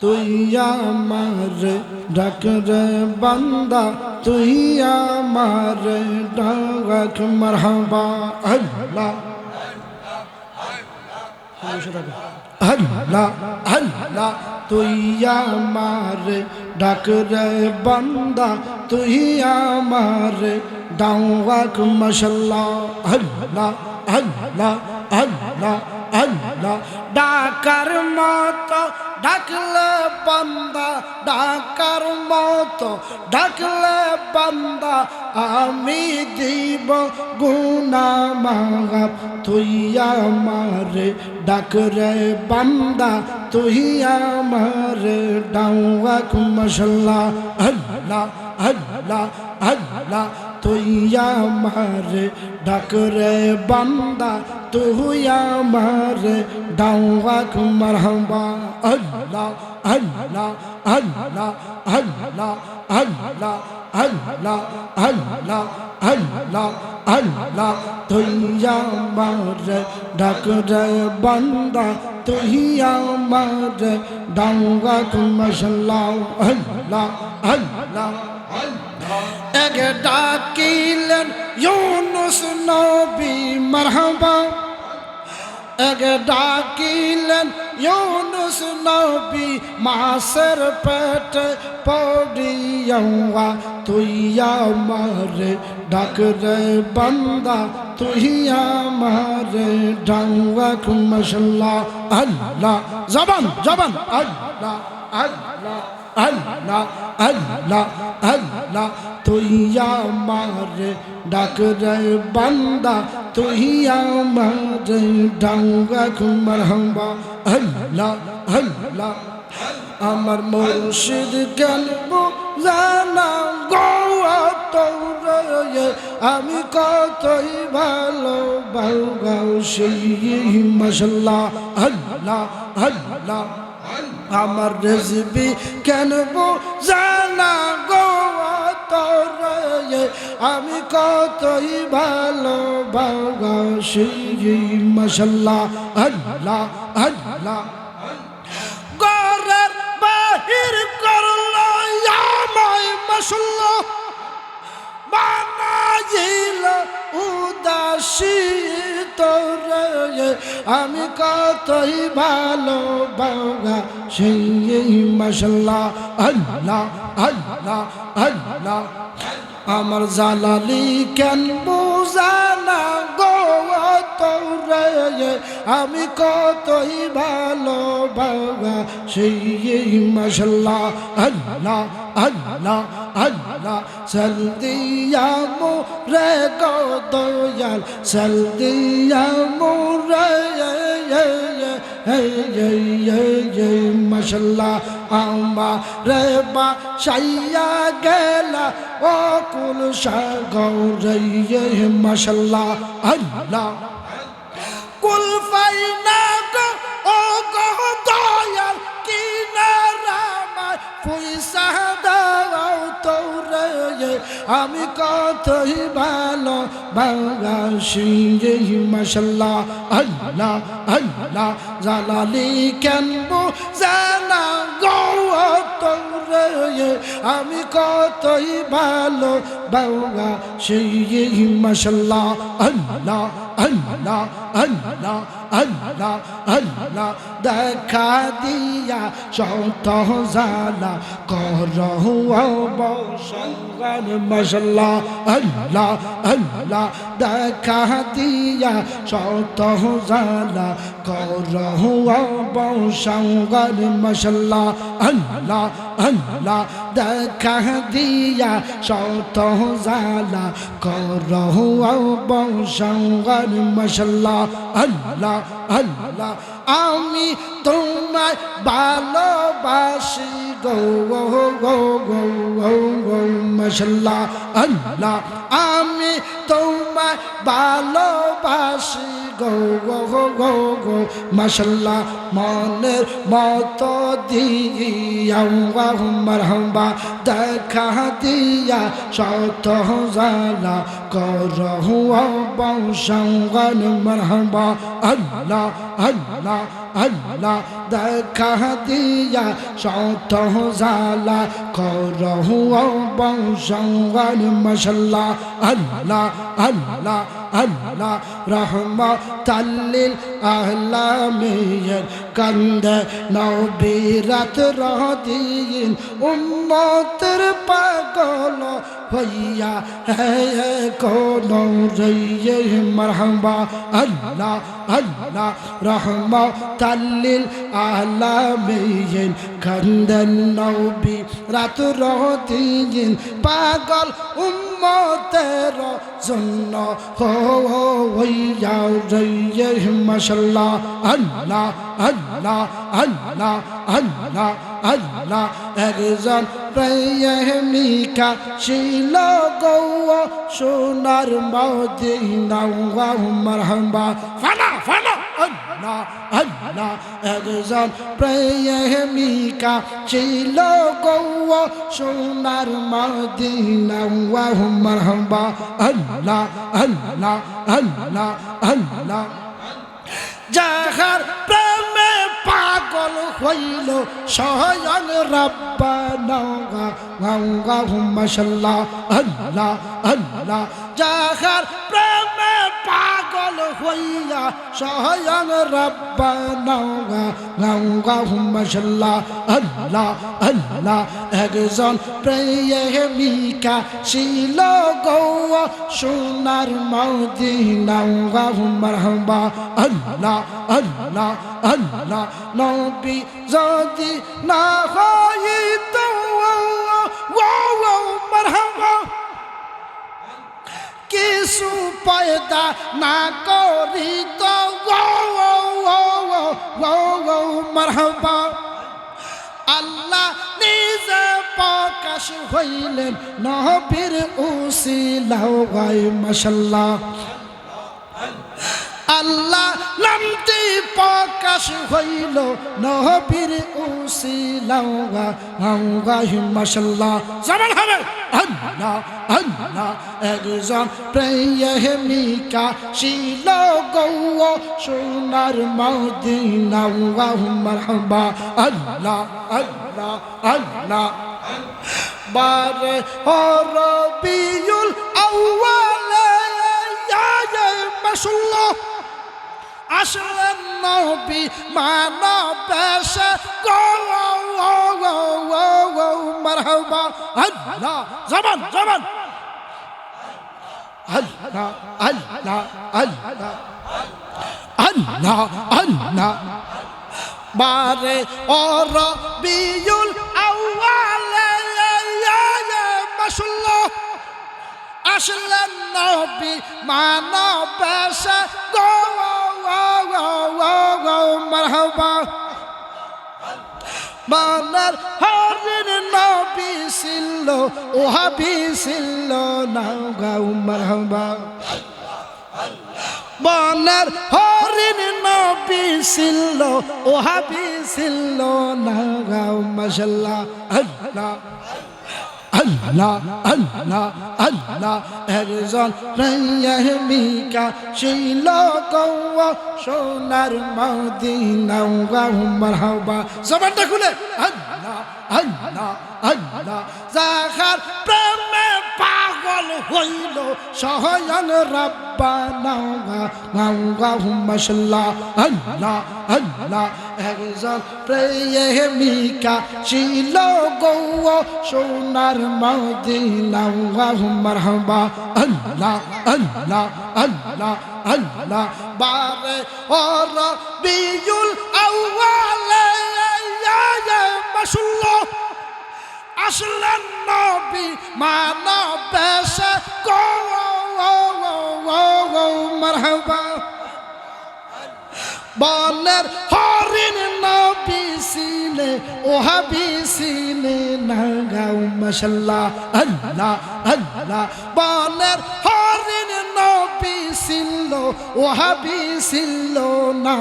তুই আমার ডাক রে বান্দা, তুই আমার ডাক মারহাবা। আল্লাহ। আল্লাহ। আল্লাহ। তুই আমার ডাক রে বান্দা, তুই আমার ডাক মশাল্লা আল্লাহ। আল্লাহ। আল্লাহ। আল্লাহ ডাকার মতো ডাকলে বান্দা, ডাকার মতো ডাকলে বান্দা, আমি দিব গুনা মাগাপ তুই আমার ডাক রে বান্দা, তুই আমার ডাক মশলা। আল্লাহ আল্লাহ আল্লাহ, তুই আমার ডাক রে বান্দা তুই আমার ডাক মারহাবা আল্লাহ আল্লাহ আল্লাহ আল্লাহ আল্লাহ আল্লাহ আল্লাহ আল্লাহ আল্লাহ তুই আমার ডাক রে বান্দা তুই আমার ডাক মশলা আল্লাহ আল্লাহ এক ডাকিলেন ইউনুস নবী মারহাবা ডাকিলেন ইউনুস নবী মাসের পেট পড়িয়া তুই আমার ডাক রে বান্দা, তুই আমার ডাক মশলা আল্লাহ, জবান জবান, আল্লাহ আল্লাহ। আল্লাহ আল্লাহ আল্লাহ, তুই আমার ডাক রে বান্দা, তুই আমার ডাক মারহাবা আল্লাহ আল্লাহ, আমার মুর্শিদ গল্প জানা গোয়া তোরে আমি কতই ভালো বাউগাও সেই মশলা আল্লাহ আল্লাহ। আমার রেসিপি কেন জানা গোয়া তোরে আমি কতই ভালো বাউগাও সেই মশলা আল্লাহ আল্লাহ। গরের বাহির করল আমায় মশলা বানাইল উদাসী তোরে, আমি কতই ভালো বাগা সেই মশলা আল্লাহ আল্লাহ আল্লাহ। আমার জালালি কেন বোঝানা আমি কতই ভালো বাগা সেই মশলা আল্লাহ আল্লাহ আল্লাহ। চল দিয়া মোরে গো দয়াল চল দিয়া মোরে মশলা আমার বা সাইয়া গেলা ও কুল সাগর মশলা আল্লাহ। কুল ফাইনা গো, ও গো দয়াল কিনারামায় পয়সা দাও তোরে আমি কতই ভালো বাগাসি মশলা আল্লাহ আল্লাহ, জালালি কেন জানা গো তোরে আমি কতই ভালো বাউগা সেই মশলা আল্লাহ আল্লাহ আল্লাহ আল্লাহ আল্লাহ। দেখা দিয়া শত জালা কর বসঙ্গন মশলা আল্লাহ আল্লাহ। দেখা দিয়া শত জালা কর বসঙ্গন মশলা আল্লাহ আল্লাহ। দেখা দিয়া শত জালা কর বংশ মশলা আল্লাহ। আল্লাহ, আমি তোমায় ভালোবাসি। গো গো গো গো গো গো মশলা আল্লাহ, আমি তোমায় ভালোবাসি। গো গো গো গো, মাশাল্লাহ, মনের মতো দিয়া মারহবা দেখা দিয়া, শত জালা করহু বংশাঙ্গন মারহবা আল্লাহ আল্লাহ আল্লাহ দেখা দিয়া শত জালা করহু বংশাঙ্গন মাশাল্লাহ আল্লাহ আল্লাহ আল্লাহ রহমতাল্লিল আহলামিয়ের কান্দে নবীরাত রদিন উম্মতের পাগল হইয়া হে কোন রইয়ে মারহাবা আল্লাহ আল্লাহ রহমতাল্লিল আহলামিয়ের কান্দে নবী রাত রদিন পাগল উম্মতের জন্য হইয়া রইয়ে মশাল্লাহ আল্লাহ আল্লাহ আল্লাহ আল্লাহ আল্লাহ একজন প্রেমিকা ছিল গৌ সোনার মদিনা মারহাবা ফানা ফানা আল্লাহ আল্লাহ একজন প্রেমিকা ছিল গৌ সোনার মদিনা মারহাবা আল্লাহ আল্লাহ আল্লাহ আল্লাহ যাহার প্রেমে পাগল হইল স্বয়ং রব্বানা গঙ্গা হুম্মাশাল্লাহ আল্লাহ যাহার প্রেমে হইয়া স্বয়ং রব্বানা গঙ্গা হুম্মাশাল্লাহ আল্লাহ আল্লাহ একজন প্রেমিকা ছিল গৌ সোনার মদিনা মারহাবা আল্লাহ আল্লাহ আল্লাহ নবী যদি না হইত মারহাবা। কিছু পয়দা না করিত মারহাবা। আল্লাহ নিজে প্রকাশ হইলেন নবীর উসিলাও গাই মাশাল্লাহ। আল্লাহ নামটি প্রকাশ হইল নবীর উসিলাও গাই মাশাল্লাহ জামান হবে। আল্লাহ আল্লাহ একজন প্রেমিকা শিল গৌ সোনার মদিনা। মারহাবা আল্লাহ আল্লাহ আল্লাহ বারে হরবিউল আউয়ালে, ইয়া মাশাল্লাহ আসলেন নবী মানব এসে গো মারহাবা আল্লাহ জবান জবান আল্লাহ আল্লাহ আল্লাহ আল্লাহ আল্লাহ বারে অর বিউল আউয়ালে মাশাল্লাহ আসলেন নবী মানব এসে গো মারহাবা বানার হরিণ নবী ছিল, ওহাবি ছিল না গাও মারহাবা। বনার হরিণ নবী ছিল, ওহাবি ছিল না গাও মাশাল্লাহ, আল্লাহ। আল্লাহ আল্লাহ আল্লাহ, একজন প্রেমিকা ছিল গৌ সোনার মদিনা গাও মারহাবা। জবানটা খুলে। আল্লাহ আল্লাহ আল্লাহ প্রেমে পাগল হইল সহয়ন রব্বানা গাঙ্গা হুম্মাশাল্লাহ আল্লাহ আল্লাহ। একজন প্রেমিকা ছিল গৌ সোনার মদিনা মারহাবা আল্লাহ আল্লাহ আল্লাহ আল্লাহ। বারে ওর বিজুল আউয়ালে মাশাল্লাহ। আসলেন নবী মানব এসে গো মারহাবা। বলের হরিণ নবী সিনে ওহাবি সিনে, নাগাও, মাশাল্লাহ, আল্লাহ আল্লাহ। বলের ছিল ওহাবি ছিল না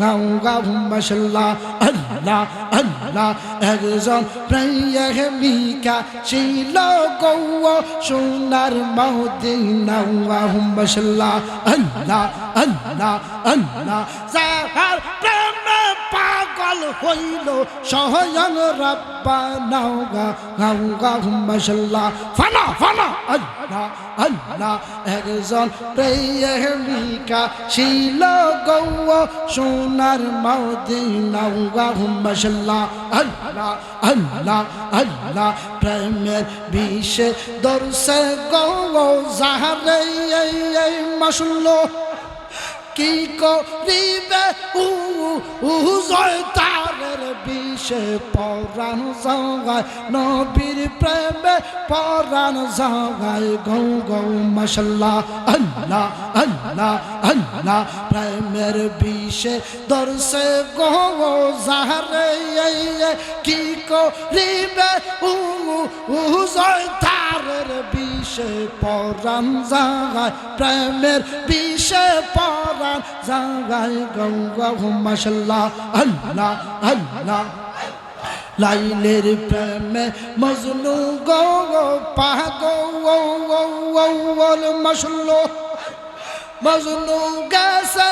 গাও গাও মশাল্লাহ আল্লাহ আল্লাহ একজন প্রেমিকা ছিল গৌ সোনার মদিনা গাও মশাল্লাহ আল্লাহ আল্লাহ আল্লাহ যাহার প্রেমে পাগল হইল সহয়ন রব্বা, নাও গা গাও গাও মশাল্লাহ ফানা ফানা, আল্লাহ আল্লাহ, একজন প্রেমিকা ছিল গৌ সোনার মদিনা গাও মশাল্লাহ আল্লাহ আল্লাহ আল্লাহ, প্রেমের বিষে দর্শে গৌ এই, মশল্লো। কি করিবে? তারের বিষে পরাণ জাগায়, নবীর প্রেমে পরাণ জাগায়, গৌ গৌ, মশাল্লাহ, আল্লাহ আল্লাহ আল্লাহ, প্রেমের বিষে দর্শে গৌ জাহারে কি করিবে তারের বিষে পরাণ জাগায় প্রেমের বিষে পরাণ জাগায় গৌ গৌ মশাল্লাহ, আল্লাহ আল্লাহ। লাইলের প্রেমে মজনু গো গো পাগো, ও ও ও ওল মশলো মজনু গেছে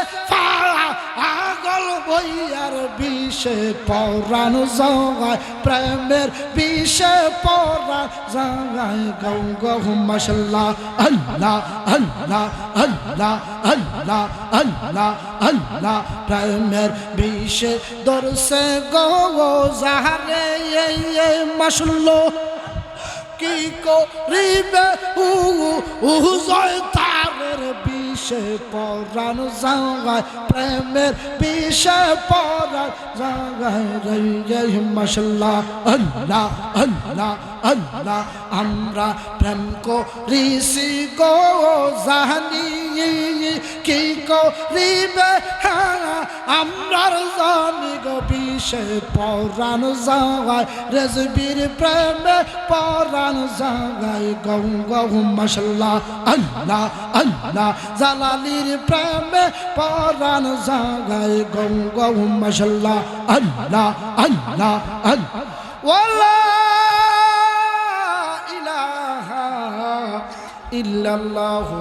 ফাড়া আগল বইয়ার বিষে পরাণ জাগায়, প্রেমের বিষে পরাণ জাগায়। গৌ গৌ মশাল্লাহ, আল্লাহ আল্লাহ আল্লাহ আল্লাহ আল্লাহ আল্লাহ। প্রেমের বিষে দর্শে গৌ জাহারে মশলো কি করিবে? উ উজয় তারের বিষে পরাণ জাগায়, প্রেমের বিষে পরাণ জাগায়। রে রে মশলা আল্লাহ আল্লাহ আল্লাহ। আমরা প্রেম করিছি গো জাহানি। কি করিবে আমরার জানি গো বিষে পরাণ জাগায়। রেজবির প্রেমে পরাণ জাগায়। গৌ গৌ মশলা আল্লাহ আল্লাহ। জালালির প্রেমে পরাণ জাগায়। গৌ গৌ মশলা আল্লাহ আল্লাহ আল্লাহ। ওয়ালা ইলাহা ইল্লাল্লাহু